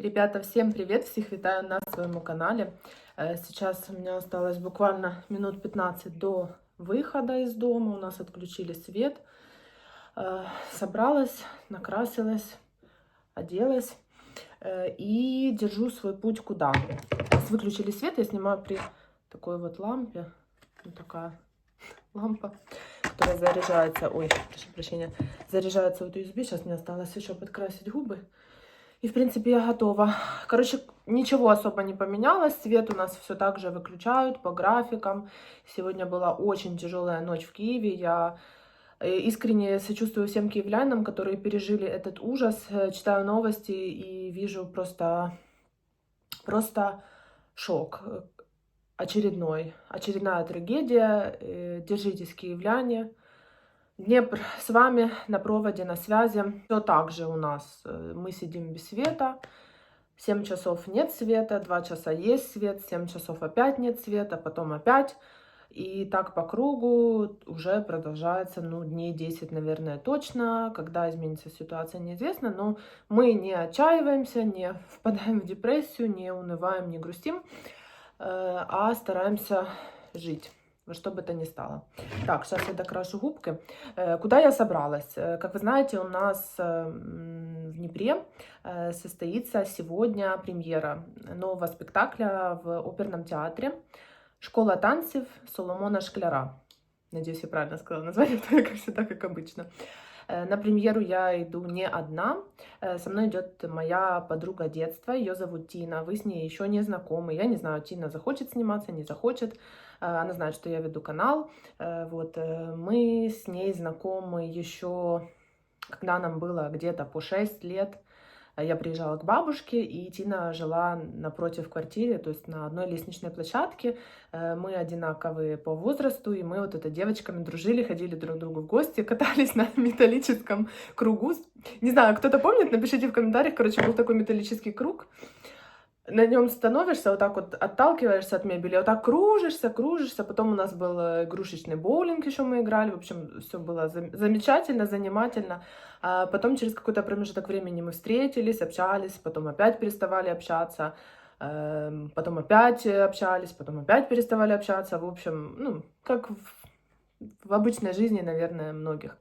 Ребята, всем привет! Всех витаю на своем канале. Э, Сейчас у меня осталось буквально минут 15 до выхода из дома. У нас отключили свет. Э, Собралась, накрасилась, оделась э, и держу свой путь куда. Сейчас Выключили свет, я снимаю при такой вот лампе. Вот такая лампа, которая заряжается. Ой, прошу прощения. Заряжается от USB. Сейчас мне осталось еще подкрасить губы. И, в принципе, я готова. Короче, ничего особо не поменялось. Свет у нас все так же выключают по графикам. Сегодня была очень тяжелая ночь в Киеве. Я э, искренне сочувствую всем киевлянам, которые пережили этот ужас. Э, Читаю новости и вижу просто, просто шок э, очередной. Очередная трагедия. Держитесь, киевляне. Днепр с вами на проводе, на связи. Все так же у нас. э, Мы сидим без света. 7 часов нет света, 2 часа есть свет, 7 часов опять нет света, потом опять. И так по кругу уже продолжается, ну, дней 10, наверное, точно. Когда изменится ситуация, неизвестно. Но мы не отчаиваемся, не впадаем в депрессию, не унываем, не грустим, э, а стараемся жить во что бы то ни стало. Так, сейчас я докрашу губки. Э, Куда я собралась? Э, Как вы знаете, у нас э, в Днепре состоится сегодня премьера нового спектакля в оперном театре «Школа танцев Соломона Шкляра». Надеюсь, я правильно сказала название, как всегда, как обычно. На премьеру я иду не одна. Со мной идет моя подруга детства. Ее зовут Тина. Вы с ней еще не знакомы. Я не знаю, Тина захочет сниматься, не захочет. Э, Она знает, что я веду канал. Э, Вот э, мы с ней знакомы еще, когда нам было где-то по 6 лет. Я приезжала к бабушке, и Тина жила напротив квартиры, то есть на одной лестничной площадке. Мы одинаковые по возрасту, и мы вот это девочками дружили, ходили друг к другу в гости, катались на металлическом кругу. Не знаю, кто-то помнит, напишите в комментариях. Короче, был такой металлический круг. На нем становишься, вот так вот отталкиваешься от мебели, вот так кружишься, кружишься. Потом у нас был э, игрушечный боулинг, еще мы играли. В общем, все было зам- замечательно, занимательно. А потом через какой-то промежуток времени мы встретились, общались, потом опять переставали общаться. Эм, Потом опять общались, потом опять переставали общаться. В общем, ну, как в, в обычной жизни, наверное, многих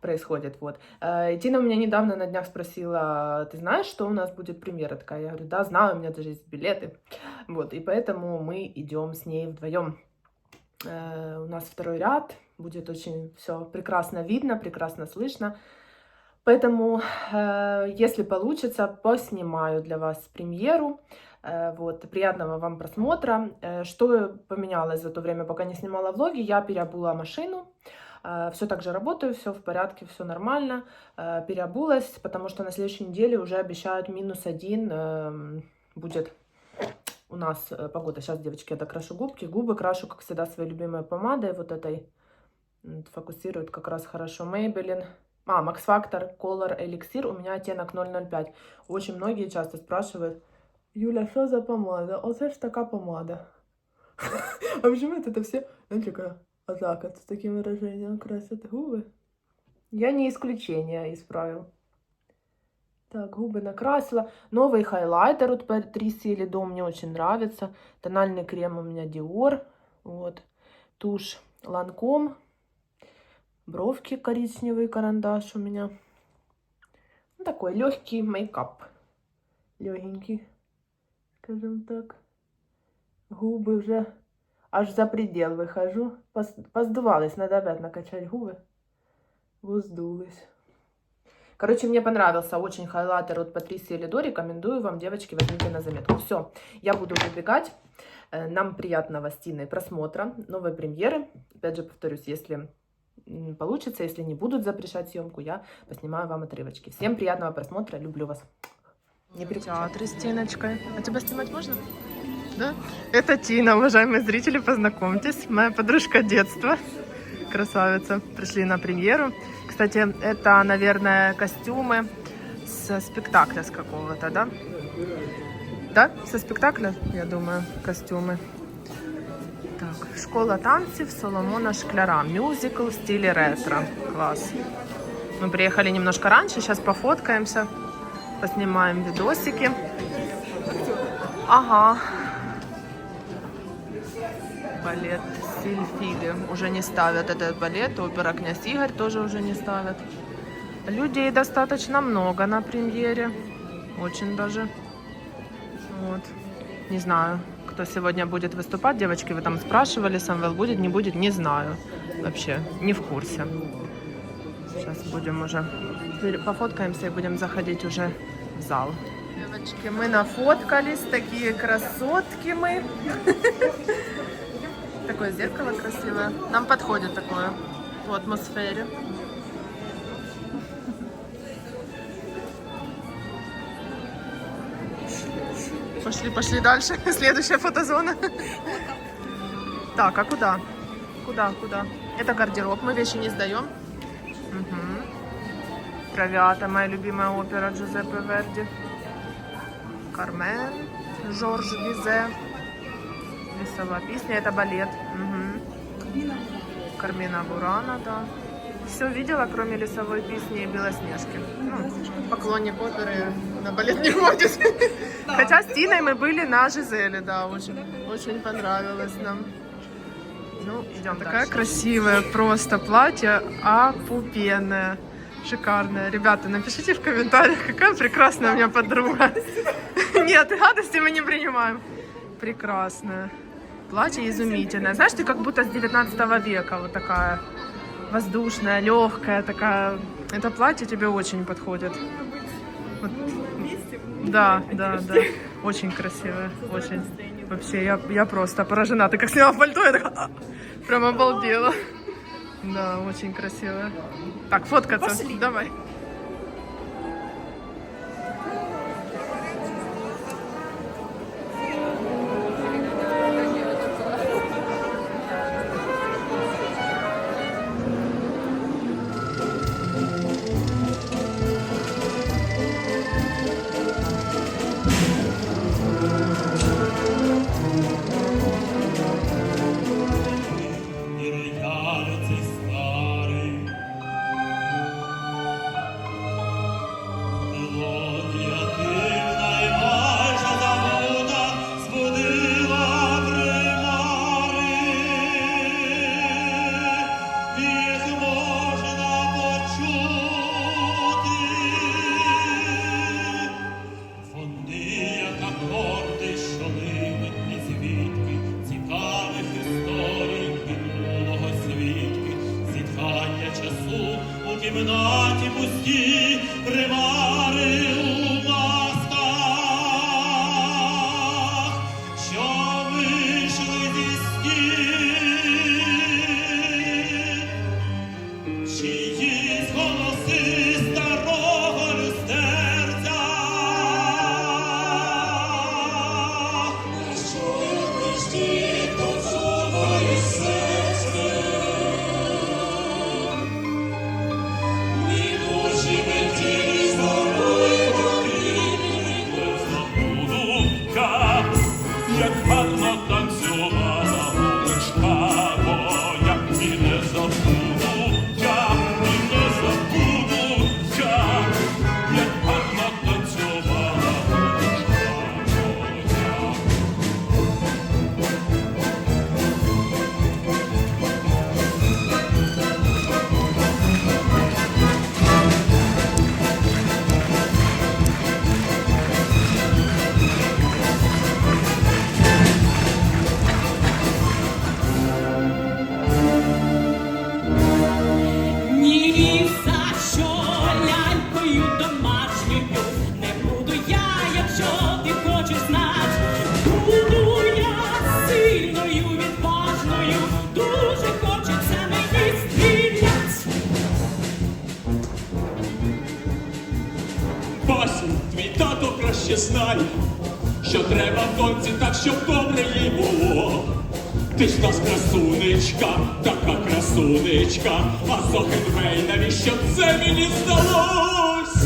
происходит. Вот. Э, Тина у меня недавно на днях спросила, ты знаешь, что у нас будет премьера? Такая, я говорю, да, знаю, у меня даже есть билеты. Вот, и поэтому мы идем с ней вдвоем. Э, У нас второй ряд, будет очень все прекрасно видно, прекрасно слышно. Поэтому, э, если получится, поснимаю для вас премьеру. Вот, приятного вам просмотра. Что поменялось за то время, пока не снимала влоги? Я переобула машину. Все так же работаю, все в порядке, все нормально. Э, Переобулась, потому что на следующей неделе уже обещают минус один эм, будет у нас э, погода. Сейчас, девочки, я докрашу губки. Губы крашу, как всегда, своей любимой помадой, вот этой. Фокусирует как раз хорошо Maybelline. А, Max Factor Color Elixir, у меня оттенок 005. Очень многие часто спрашивают, Юля, что за помада? Оце ж така помада. А почему это все, знаете, такая, а вот, с таким выражением красят губы? Я не исключение из правил. Так, губы накрасила. Новый хайлайтер от Patricia Lido мне очень нравится. Тональный крем у меня Dior. Вот. Тушь Lancome. Бровки коричневый карандаш у меня. Ну, такой легкий мейкап. Легенький, скажем так. Губы уже аж за предел выхожу. Поздувались, надо опять накачать губы. Воздулись. Короче, мне понравился очень хайлайтер от Патрисии Лидо. Рекомендую вам, девочки, возьмите на заметку. Все, я буду выбегать. Э, Нам приятного с просмотра, новой премьеры. Опять же, повторюсь, если получится, если не будут запрещать съемку, я поснимаю вам отрывочки. Всем приятного просмотра, люблю вас. Не театре с Тиночкой. А тебя снимать можно? Да? Это Тина, уважаемые зрители, познакомьтесь. Моя подружка детства. Красавица. Пришли на премьеру. Кстати, это, наверное, костюмы со спектакля с какого-то, да? Да, со спектакля, я думаю, костюмы. Так, школа танцев Соломона Шкляра. Мюзикл в стиле ретро. Класс. Мы приехали немножко раньше, сейчас пофоткаемся, поснимаем видосики. Ага. Балет Сильфиды уже не ставят этот балет. Опера «Князь Игорь» тоже уже не ставят. Людей достаточно много на премьере. Очень даже. Вот. Не знаю, кто сегодня будет выступать. Девочки, вы там спрашивали, Самвел будет, не будет, не знаю. Вообще, не в курсе. Сейчас будем уже пофоткаемся и будем заходить уже в зал. Девочки, мы нафоткались, такие красотки мы. Такое зеркало красивое. Нам подходит такое в атмосфере. Пошли, пошли дальше. Следующая фотозона. Так, а куда? Куда, куда? Это гардероб, мы вещи не сдаем. Мгм. Травиата, моя любимая опера Джузеппе Верди. Кармен, Жорж Бизе. Лесовая песня, это балет. Мгм. Кармина Бурана, да. Все видела, кроме лесовой песни и Белоснежки. Ну, поклонник оперы на балет не ходит. Хотя с Тиной мы были на Жизеле, да, очень, очень понравилось нам. Ну, идем. Такая красивая просто платье, опупенное. Шикарная. Ребята, напишите в комментариях, какая прекрасная у меня подруга. Нет, гадости мы не принимаем. Прекрасная. Платье изумительное. Знаешь, ты как будто с 19 века вот такая воздушная, легкая такая. Это платье тебе очень подходит. Вот. Да, да, да. Очень красивое, очень. Вообще, я, я просто поражена. Ты как сняла пальто, я такая, «А!» прям обалдела. Да, очень красивая. Так, фоткаться. Давай. разок і навіщо це мені здалось?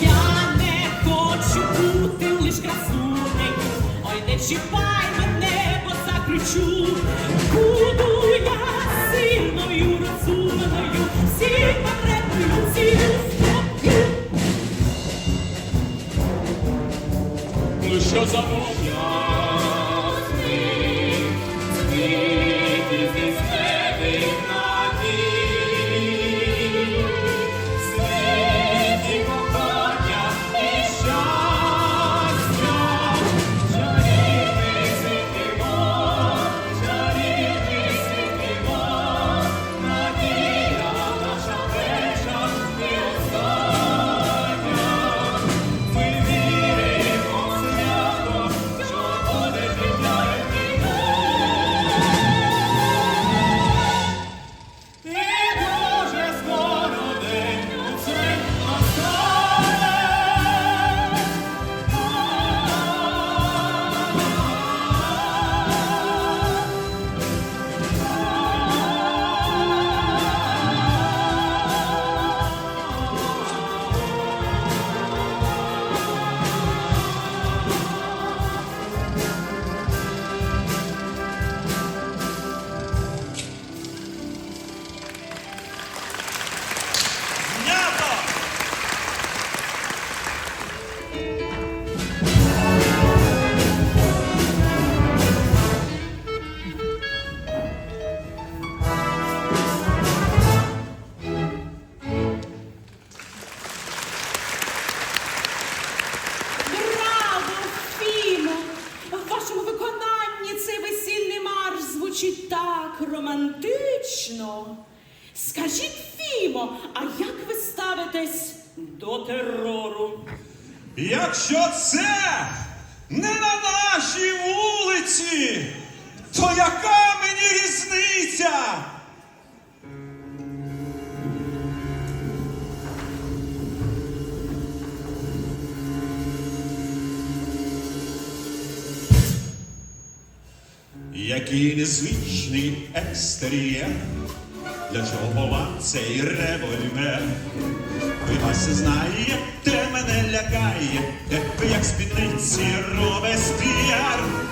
Я не хочу бути лиш красунею, ой, не чіпай мене, бо закричу. Буду я сильною, розумною, всіх потребую ціль. Ну що за мова? якщо це не на нашій вулиці, то яка мені різниця? Який незвичний екстер'єр, для чого вам цей револьвер? Ви вас знаєте. мене лякає, тебе як спідниці робе стіяр.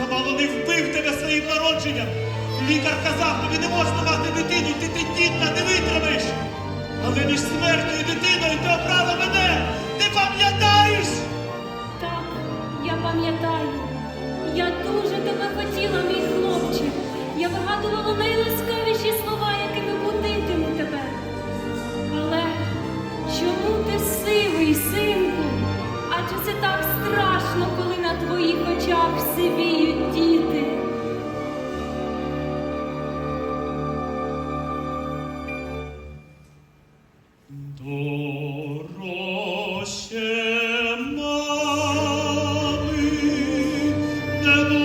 Я мало не вбив тебе своїм народженням. Лікар казав, тобі не можна мати дитину, ти ти тендітна, не витримаєш. Але між смертю і дитиною ти обрала мене. Ти пам'ятаєш? Так, я пам'ятаю. Я дуже тебе хотіла, мій хлопче. Я вигадувала найласкавіші слова, якими будитиму тебе. Але чому ти сивий, синку? Адже це так страшно моїх очах сивіють діти. Дорожче мами, де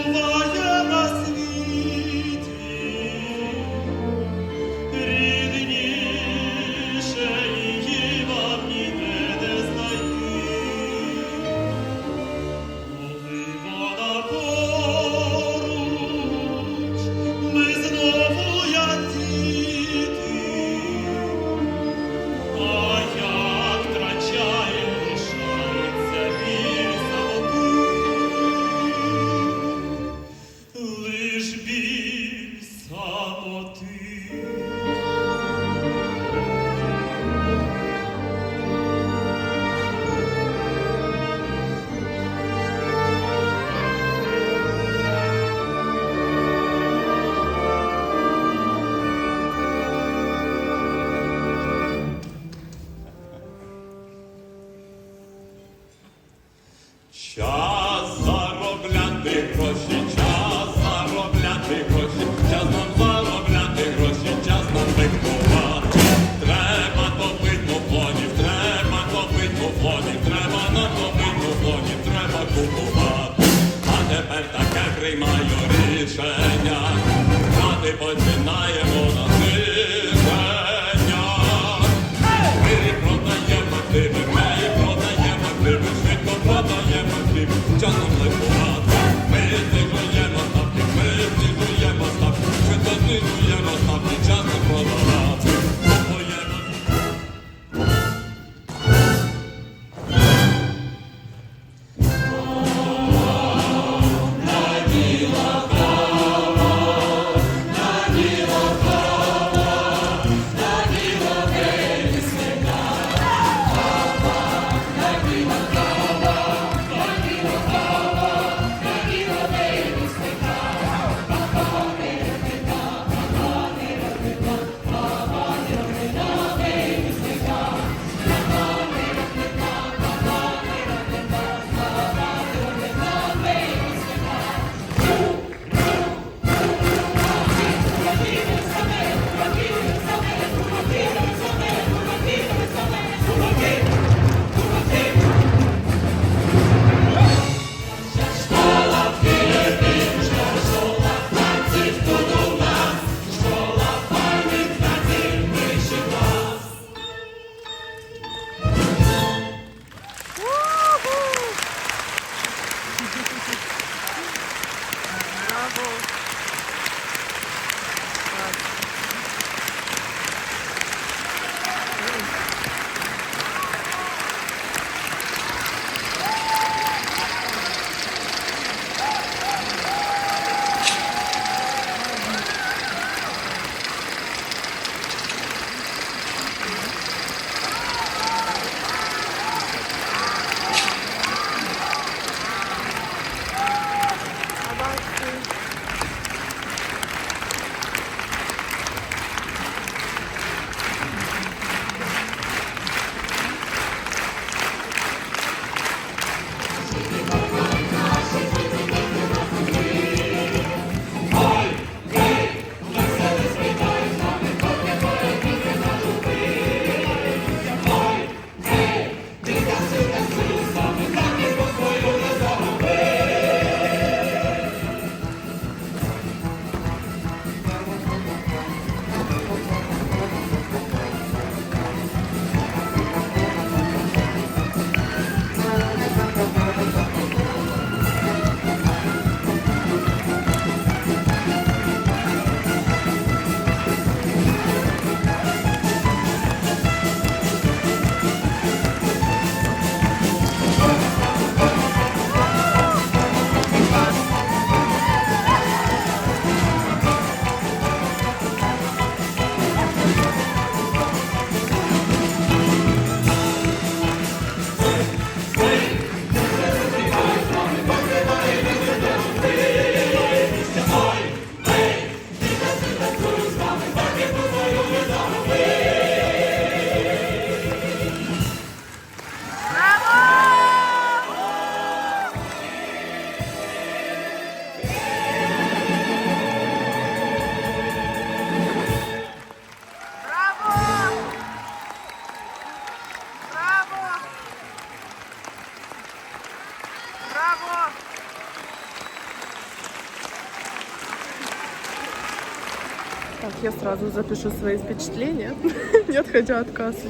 сразу запишу свои впечатления, не отходя от кассы.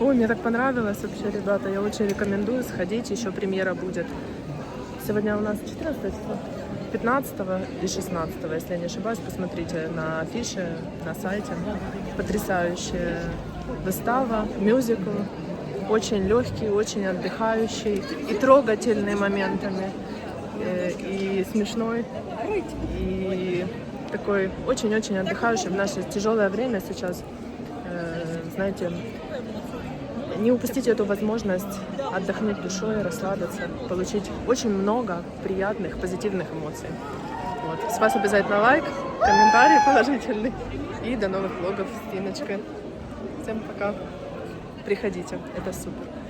Ой, мне так понравилось вообще, ребята. Я очень рекомендую сходить. Еще премьера будет. Сегодня у нас 14 число. 15 и 16, если я не ошибаюсь, посмотрите на афише, на сайте. Потрясающая выстава, мюзикл. Очень легкий, очень отдыхающий и трогательный моментами. э, И смешной, и такой очень-очень отдыхающий в наше тяжелое время сейчас. Э, Знаете, не упустите эту возможность отдохнуть душой, расслабиться, получить очень много приятных, позитивных эмоций. Вот. С вас обязательно лайк, комментарий положительный. И до новых влогов с Тиночкой. Всем пока. Приходите, это супер.